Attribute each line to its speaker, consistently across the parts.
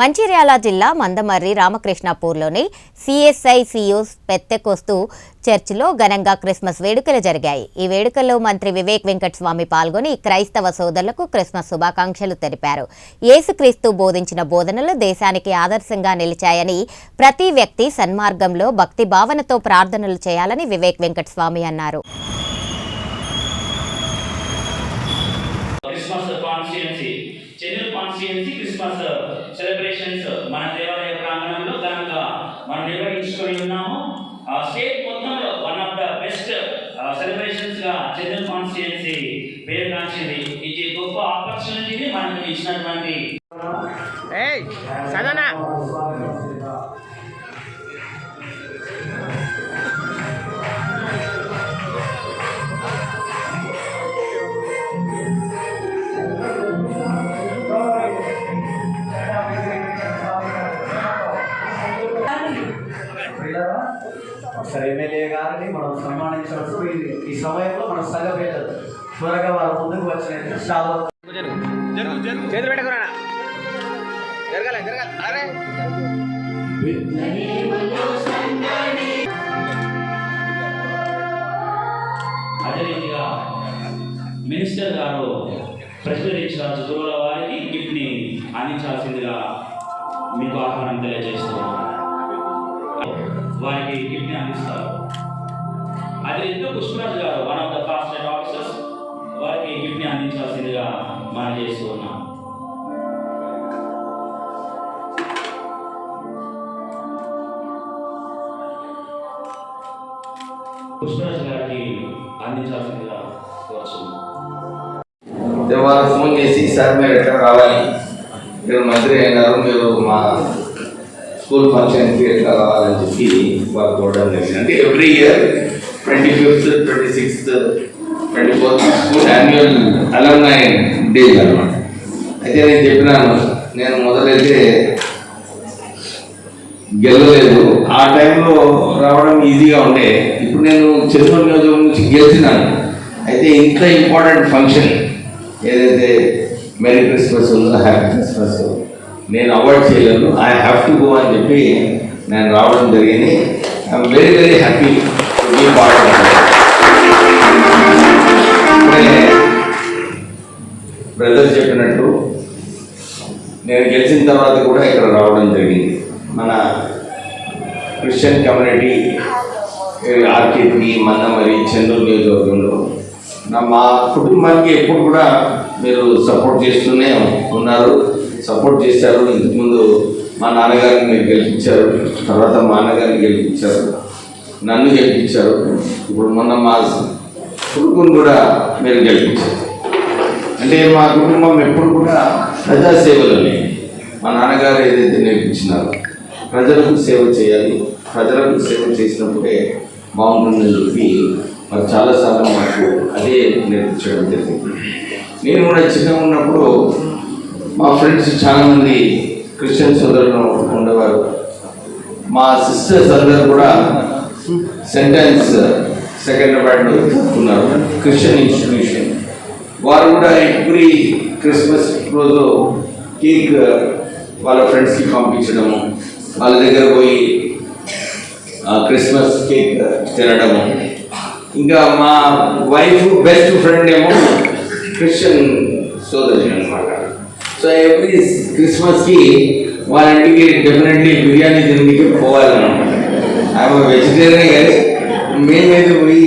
Speaker 1: మంచిర్యాల జిల్లా మందమర్రి రామకృష్ణాపూర్లోని సిఎస్ఐ సియూస్ పెత్తెకొస్తు చర్చిలో ఘనంగా క్రిస్మస్ వేడుకలు జరిగాయి. ఈ వేడుకల్లో మంత్రి వివేక్ వెంకటస్వామి పాల్గొని క్రైస్తవ సోదరులకు క్రిస్మస్ శుభాకాంక్షలు తెలిపారు. యేసుక్రీస్తు బోధించిన బోధనలు దేశానికి ఆదర్శంగా నిలిచాయని ప్రతి వ్యక్తి సన్మార్గంలో భక్తి భావనతో ప్రార్థనలు చేయాలని వివేక్ వెంకటస్వామి అన్నారు.
Speaker 2: Christmas Chennur constituency Christmas celebrations మన దేవాలయ ప్రాంగణంలో ఘనంగా మనం నిర్వహించుకొని ఉన్నాము. ఆ స్టేట్ మొత్తంలో వన్ ఆఫ్ ద బెస్ట్ సెలబ్రేషన్స్గా చెన్నూరు కాన్స్టిట్యున్సీ పేరు కాంచింది ఇది గొప్ప ఆపర్చునిటీని మనకు ఇచ్చినటువంటి
Speaker 3: ఏయ్ సదనా
Speaker 4: ఒకసారి ఎమ్మెల్యే గారిని మనం సన్మానించవచ్చు ఈ- ఈ సమయంలో మన సగ పేదలు త్వరగా వారు ముందుకు వచ్చినట్టు చాలా
Speaker 3: చేతులు పెట్టుకురా జరగాలి జరగాలి. అరే.
Speaker 2: అదే రీతిగా మినిస్టర్ గారు రాజు గురువుల వారికి గిఫ్ట్ని అందించాల్సిందిగా మీకు ఆహ్వానం తెలియజేస్తున్నాను వారికి గిఫ్ట్ని అందిస్తారు. అదే రీతిగా పుష్పరాజు గారు one of the fast officers వారికి గిఫ్ట్ని అందించాల్సిందిగా మనం చేస్తూ ఉన్నాం. పుష్పరాజు గారికి అందించాల్సిందిగా కోరుచున్నాం.
Speaker 5: అయితే వాళ్ళు ఫోన్ చేసి సార్ మీరు ఎట్లా రావాలి? మీరు మంత్రి అయినారు మీరు మా స్కూల్ ఫంక్షన్కి ఎట్లా రావాలని చెప్పి వారు చూడడం జరిగింది. అంటే every year twenty fifth twenty sixth twenty fourth school annual alumni day అనమాట అయితే నేను చెప్పినాను నేను మొదలైతే గెలవలేదు. ఆ టైంలో రావడం ఈజీగా ఉండే. ఇప్పుడు నేను చెన్నూరు నియోజకవర్గం నుంచి గెలిచినాను. అయితే ఇంత ఇంపార్టెంట్ ఫంక్షన్ ఏదైతే మెరీ క్రిస్మస్ ఉందో హ్యాపీ క్రిస్మస్ నేను అవాయిడ్ చేయలేను. ఐ హ్యావ్ టు గో అని చెప్పి నేను రావడం జరిగింది. I'm very very happy to part brother చెప్పినట్టు నేను గెలిచిన తర్వాత కూడా ఇక్కడ రావడం జరిగింది. మన క్రిస్టియన్ కమ్యూనిటీ ఆర్కేపీ మన్నమరి చెన్నూరు నియోజకవర్గంలో నా మా కుటుంబానికి ఎప్పుడు కూడా మీరు సపోర్ట్ చేస్తూనే ఉన్నారు. సపోర్ట్ చేశారు. ఇంతకుముందు మా నాన్నగారిని మీరు గెలిపించారు. తర్వాత మా అన్నగారిని గెలిపించారు. నన్ను గెలిపించారు. ఇప్పుడు మొన్న మా కుటుంబం కూడా మీరు గెలిపించారు. అంటే మా కుటుంబం ఎప్పుడు కూడా ప్రజాసేవలని. మా నాన్నగారు ఏదైతే నేర్పించినారో ప్రజలకు సేవ చేయాలి. ప్రజలకు సేవ చేసినప్పుడే బాగుంటుందని చెప్పి మరి చాలాసార్లు మాకు అదే నేర్పించడం జరిగింది. నేను కూడా చిన్నగా ఉన్నప్పుడు మా ఫ్రెండ్స్ చాలామంది క్రిస్టియన్ సోదరులు ఉండేవారు. మా సిస్టర్స్ అందరు కూడా సెంటెన్స్ సెకండ్ బ్యాడ్లో చదువుకున్నారు క్రిస్టియన్ ఇన్స్టిట్యూషన్. వారు కూడా ఎవ్రీ క్రిస్మస్ రోజు కేక్ వాళ్ళ ఫ్రెండ్స్కి పంపించడము వాళ్ళ దగ్గర పోయి ఆ, క్రిస్మస్ కేక్ తినడము. ఇంకా మా వైఫ్ బెస్ట్ ఫ్రెండ్ ఏమో క్రిస్టియన్ సోదరి అనమాట సో ఎవ్రీ క్రిస్మస్కి వాళ్ళ ఇంటికి డెఫినెట్లీ బిర్యానీ తినడానికి పోవాలన్నమాట. ఆమె వెజిటేరియన్ కానీ మేమైతే పోయి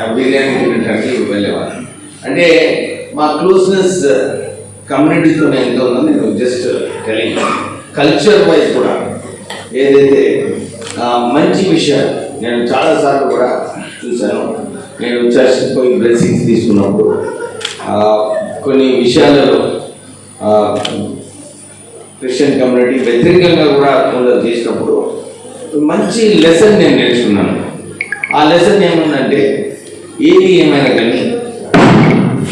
Speaker 5: ఆ బిర్యానీ తినడానికి వెళ్ళేవాళ్ళం. అంటే మా క్లోజ్నెస్ కమ్యూనిటీతో ఎంత ఉందో నేను జస్ట్ టెలింగ్ కల్చర్ వైజ్ కూడా ఏదైతే మంచి విషయాలు నేను చాలాసార్లు కూడా చూశాను. నేను చర్చ్కి పోయి బ్లెస్సింగ్స్ తీసుకున్నప్పుడు కొన్ని విషయాలలో క్రిస్టియన్ కమ్యూనిటీ వ్యతిరేకంగా కూడా కొందరు చేసినప్పుడు మంచి లెసన్ నేను నేర్చుకున్నాను. ఆ లెసన్ ఏముందంటే ఏది ఏమైనా కానీ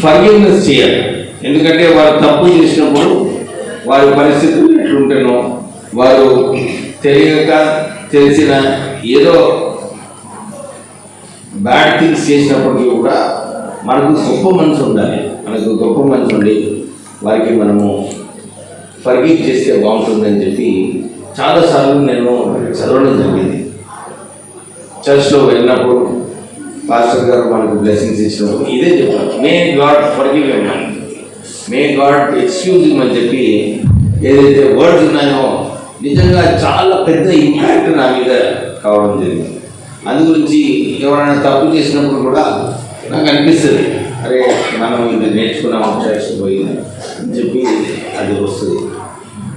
Speaker 5: ఫర్గివ్నెస్ చేయాలి. ఎందుకంటే వారు తప్పు చేసినప్పుడు వారి పరిస్థితులు ఎట్లుంటేనో వారు తెలియక తెలిసిన ఏదో బ్యాడ్ థింగ్స్ చేసినప్పటికీ కూడా మనకు గొప్ప మనసు ఉండాలి. మనకు గొప్ప మనసు ఉండి వారికి మనము ఫర్గీవ్ చేస్తే బాగుంటుందని చెప్పి చాలాసార్లు నేను చదవడం జరిగింది. చర్చ్లో వెళ్ళినప్పుడు పాస్టర్ గారు మనకు బ్లెస్సింగ్స్ ఇచ్చినప్పుడు ఇదే చెప్పారు మే గాడ్ ఫర్గివ్ ఇవ్వమని మే గాడ్ ఎక్స్క్యూజ్ అని చెప్పి ఏదైతే వర్డ్స్ ఉన్నాయో నిజంగా చాలా పెద్ద ఇంపాక్ట్ నా మీద కావడం జరిగింది. అందు గురించి ఎవరైనా తప్పు చేసినప్పుడు కూడా నాకు అనిపిస్తుంది. అరే మనం ఇది నేర్చుకున్నాము చర్చ్కి పోయింది అని చెప్పి అది వస్తుంది.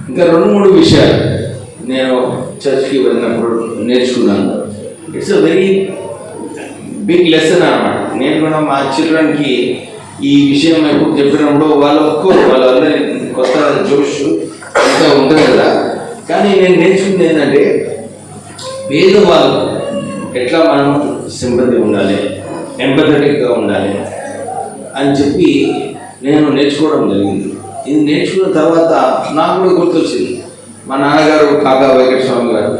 Speaker 5: ఇంకా రెండు మూడు విషయాలు నేను చర్చ్కి వెళ్ళినప్పుడు నేర్చుకున్నాను. It's a very big lesson అనమాట నేను కూడా మా చిల్డ్రన్కి ఈ విషయం ఎప్పుడు చెప్పినప్పుడు వాళ్ళు ఒక్కరు వాళ్ళందరి కొత్త జోష్ ఇంకా ఉంటుంది కదా. కానీ నేను నేర్చుకుంది ఏంటంటే పేదవాళ్ళు ఎట్లా మనం సింపతి ఉండాలి ఎంపథెటిక్గా ఉండాలి అని చెప్పి నేను నేర్చుకోవడం జరిగింది. ఇది నేర్చుకున్న తర్వాత నాకు కూడా గుర్తొచ్చింది. మా నాన్నగారు కాకా వెంకట స్వామి గారు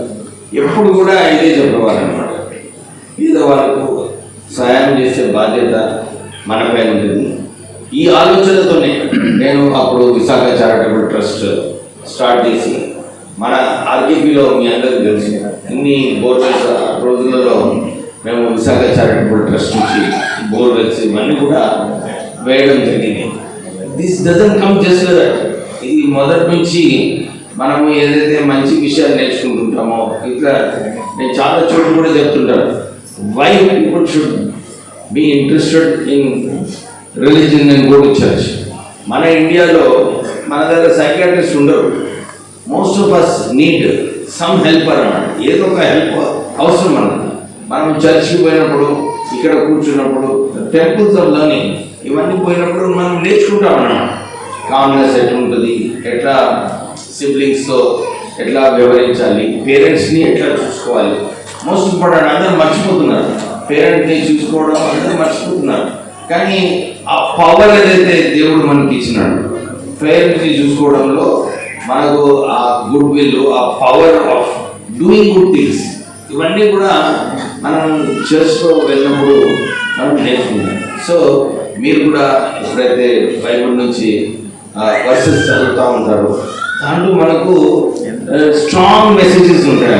Speaker 5: ఎప్పుడు కూడా ఇదే చెప్పేవారు అనమాట పేదవాళ్ళకు సహాయం చేసే బాధ్యత మనపై ఉంటుంది. ఈ ఆలోచనతోనే నేను అప్పుడు విశాఖ చారిటబుల్ ట్రస్ట్ స్టార్ట్ చేసి మన ఆర్కేపీలో మీ అందరికీ తెలిసిన ఇన్ని బోర్వెల్స్ రోజులలో మేము విశాఖ చారిటబుల్ ట్రస్ట్ నుంచి బోర్వెల్స్ ఇవన్నీ కూడా వేయడం జరిగింది. దిస్ డజన్ కమ్ జస్ట్ ఇది మొదటి నుంచి మనము ఏదైతే మంచి విషయాలు నేర్చుకుంటుంటామో ఇట్లా నేను చాలా చోట్ల కూడా చెప్తుంటాను. Why people should be interested in religion and go to church మన ఇండియాలో మన దగ్గర సైకాట్రిస్ట్ ఉండరు. Most of us need some helper అన్నమాట. ఏదో ఒక హెల్ప్ అవసరం మనకు. మనం చర్చికి పోయినప్పుడు ఇక్కడ కూర్చున్నప్పుడు టెంపుల్స్ ఆఫ్ లర్నింగ్ ఇవన్నీ పోయినప్పుడు మనం నేర్చుకుంటాం అన్నమాట. కామ్నెస్ ఎట్లుంటుంది ఎట్లా సిబ్లింగ్స్తో ఎట్లా వ్యవహరించాలి పేరెంట్స్ని ఎట్లా చూసుకోవాలి. మోస్ట్ ఇంపార్టెంట్ అందరూ మర్చిపోతున్నారు. పేరెంట్ని చూసుకోవడం అందరూ మర్చిపోతున్నారు. కానీ ఆ పవర్ ఏదైతే దేవుడు మనకి ఇచ్చినాడు పేరెంట్స్ని చూసుకోవడంలో మనకు ఆ గుడ్ విల్ ఆ power of doing good things ఇవన్నీ కూడా మనం చర్చ్లో వెళ్ళినప్పుడు మనం నేర్చుకుంటాం. సో మీరు కూడా ఎప్పుడైతే బైబిల్ నుంచి వర్సెస్ చదువుతూ ఉంటారు దాంట్లో మనకు స్ట్రాంగ్ మెసేజెస్ ఉంటాయి